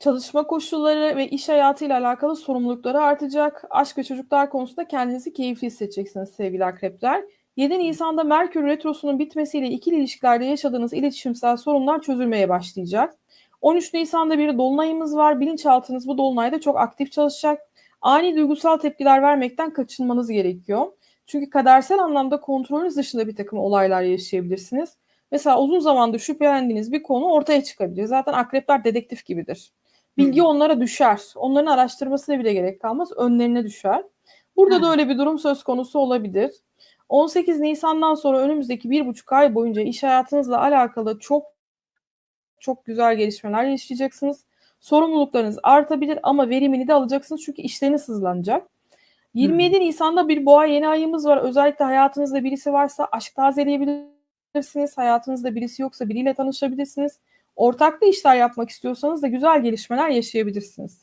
Çalışma koşulları ve iş hayatıyla alakalı sorumlulukları artacak. Aşk ve çocuklar konusunda kendinizi keyifli hissedeceksiniz sevgili akrepler. 7 Nisan'da Merkür Retrosu'nun bitmesiyle ikili ilişkilerde yaşadığınız iletişimsel sorunlar çözülmeye başlayacak. 13 Nisan'da bir dolunayımız var. Bilinçaltınız bu dolunayda çok aktif çalışacak. Ani duygusal tepkiler vermekten kaçınmanız gerekiyor. Çünkü kadersel anlamda kontrolünüz dışında bir takım olaylar yaşayabilirsiniz. Mesela uzun zamandır şüphelendiğiniz bir konu ortaya çıkabilir. Zaten akrepler dedektif gibidir. Bilgi onlara düşer. Onların araştırmasına bile gerek kalmaz. Önlerine düşer. Burada da öyle bir durum söz konusu olabilir. 18 Nisan'dan sonra önümüzdeki bir buçuk ay boyunca iş hayatınızla alakalı çok çok güzel gelişmeler yaşayacaksınız. Sorumluluklarınız artabilir ama verimini de alacaksınız çünkü işleriniz hızlanacak. 27 Nisan'da bir boğa yeni ayımız var. Özellikle hayatınızda birisi varsa aşk tazeleyebilirsiniz. Hayatınızda birisi yoksa biriyle tanışabilirsiniz. Ortaklı işler yapmak istiyorsanız da güzel gelişmeler yaşayabilirsiniz.